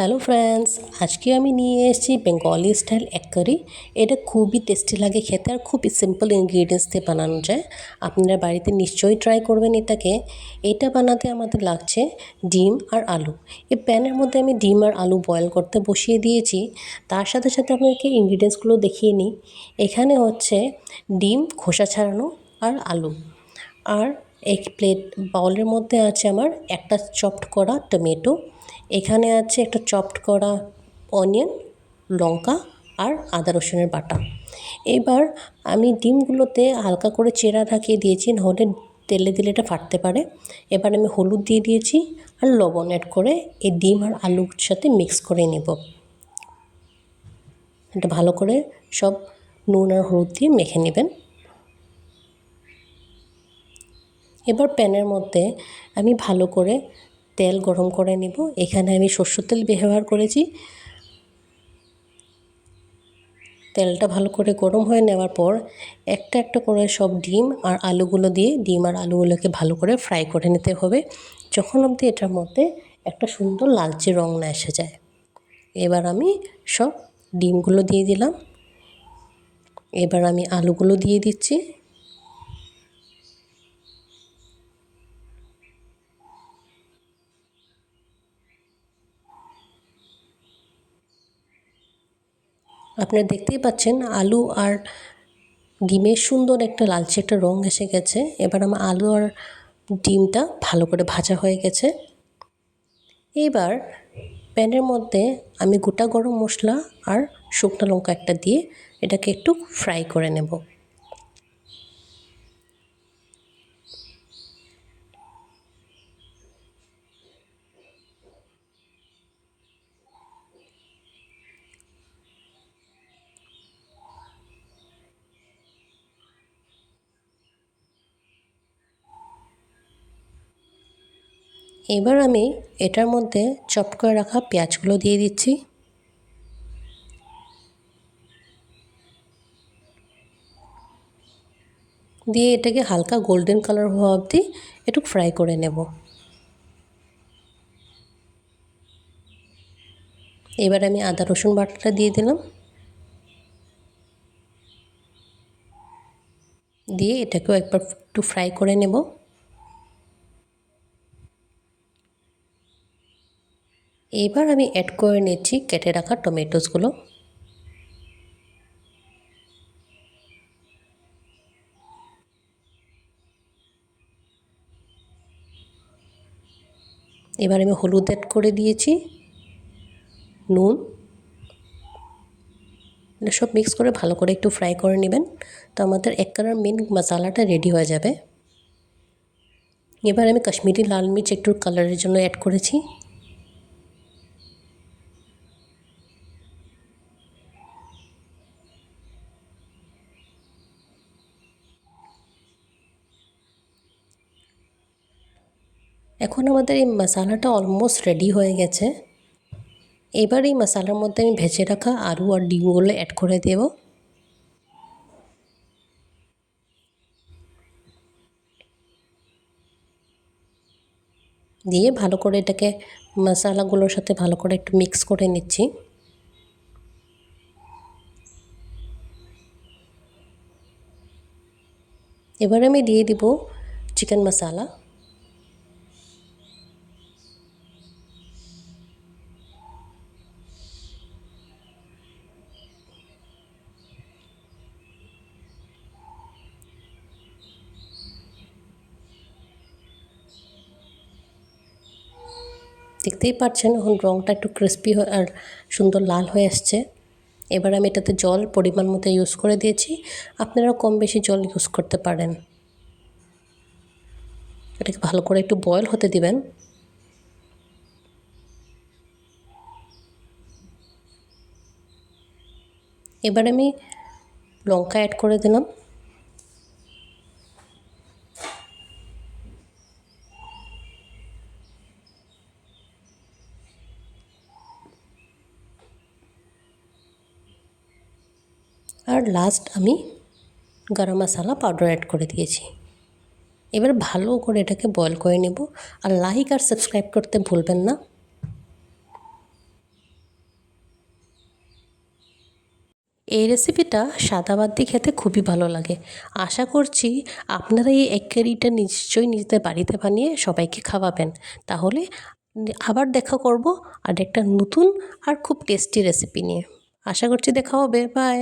Hello friends, আজকে আমি নিয়ে এসেছি বেঙ্গলি স্টাইল এক কারি এটা খুবই টেস্টি লাগে খেতে আর খুব সিম্পল ইনগ্রিডিয়েন্টস দিয়ে বানানো যায়। আপনারা বাড়িতে নিশ্চয়ই ট্রাই করবেন এটাকে। এটা বানাতে আমাদের লাগছে ডিম আর আলু। এই প্যানের মধ্যে আমি ডিম আর আলু বয়েল করতে বসিয়ে দিয়েছি। তার সাথে সাথে আপনাকে ইনগ্রিডিয়েন্টসগুলো দেখিয়ে নিই। এখানে হচ্ছে ডিম, খোসা ছাড়ানো আর আলু। আর এক প্লেট বাউলের মধ্যে আছে আমার একটা চপড করা টমেটো এখানে আছে একটা চপড করা অনিয়ন লঙ্কা আর আদা রসুনের বাটা। এবার আমি ডিমগুলোতে হালকা করে চেরা ঢাকিয়ে দিয়েছি, নাহলে তেলে দিলে এটা ফাটতে পারে। এবার আমি হলুদ দিয়ে দিয়েছি আর লবণ অ্যাড করে এই ডিম আর আলুর সাথে মিক্স করে নেব। এটা ভালো করে সব নুন আর হলুদ দিয়ে মেখে নেবেন। এবার প্যানের মধ্যে আমি ভালো করে তেল গরম করে নেব। এখানে আমি সর্ষের তেল ব্যবহার করেছি। তেলটা ভালো করে গরম হয়ে নেওয়ার পর একটা একটা করে সব ডিম আর আলুগুলো দিয়ে, ডিম আর আলুগুলোকে ভালো করে ফ্রাই করে নিতে হবে। যখন অবধি এটার মধ্যে একটা সুন্দর লালচে রং না এসে যায়। এবার আমি সব ডিমগুলো দিয়ে দিলাম। এবার আমি আলুগুলো দিয়ে দিচ্ছি। আপনারা দেখতেই পাচ্ছেন আলু আর ডিমের সুন্দর একটা লালচে একটা রঙ এসে গেছে। এবার আমার আলু আর ডিমটা ভালো করে ভাজা হয়ে গেছে। এবার প্যানের মধ্যে আমি গোটা গরম মশলা আর শুকনো লঙ্কা একটা দিয়ে এটাকে একটু ফ্রাই করে নেব। এবার আমি এটার মধ্যে চপ করে রাখা পেঁয়াজগুলো দিয়ে দিচ্ছি। দিয়ে এটাকে হালকা গোল্ডেন কালার হওয়া অবধি একটু ফ্রাই করে নেব। এবার আমি আদা, রসুন বাটাটা দিয়ে দিলাম। দিয়ে এটাকেও একবার একটু ফ্রাই করে নেব। এবার আমি অ্যাড করে নিচ্ছি কেটে রাখা টমেটোসগুলো এবার আমি হলুদ অ্যাড করে দিয়েছি, নুন। এটা সব মিক্স করে ভালো করে একটু ফ্রাই করে নেবেন, তো আমাদের এক কালার মেন মশালাটা রেডি হয়ে যাবে। এবার আমি কাশ্মীরি লাল মির্চ একটু কালারের জন্য অ্যাড করেছি। এখন আমাদের এই মশালাটা অলমোস্ট রেডি হয়ে গেছে। এবার এই মশালার মধ্যে আমি ভেজে রাখা আলু আর ডিমগুলো অ্যাড করে দেব। দিয়ে ভালো করে এটাকে মশালাগুলোর সাথে ভালো করে একটু মিক্স করে নিচ্ছি। এবার আমি দিয়ে দিব চিকেন মশালা দেখতেই পাচ্ছেন এখন রঙটা একটু ক্রিস্পি হয়ে আর সুন্দর লাল হয়ে আসছে। এবার আমি এটাতে জল পরিমাণ মতো ইউজ করে দিয়েছি। আপনারা কম বেশি জল ইউজ করতে পারেন। এটাকে ভালো করে একটু বয়েল হতে দিবেন। এবার আমি লঙ্কা অ্যাড করে দিলাম। আর লাস্ট আমি গরম মশলা পাউডার অ্যাড করে দিয়েছি। এবার ভালো করে এটাকে বয়েল করে নেব আর লাইক আর সাবস্ক্রাইব করতে ভুলবেন না। এই রেসিপিটা সাদা বাদ দিয়ে খেতে খুবই ভালো লাগে। আশা করছি আপনারা এই এক কারিটা নিশ্চয়ই নিজেদের বাড়িতে বানিয়ে সবাইকে খাওয়াবেন। তাহলে আবার দেখা করব আর একটা নতুন আর খুব টেস্টি রেসিপি নিয়ে। আশা করছি দেখা হবে বাই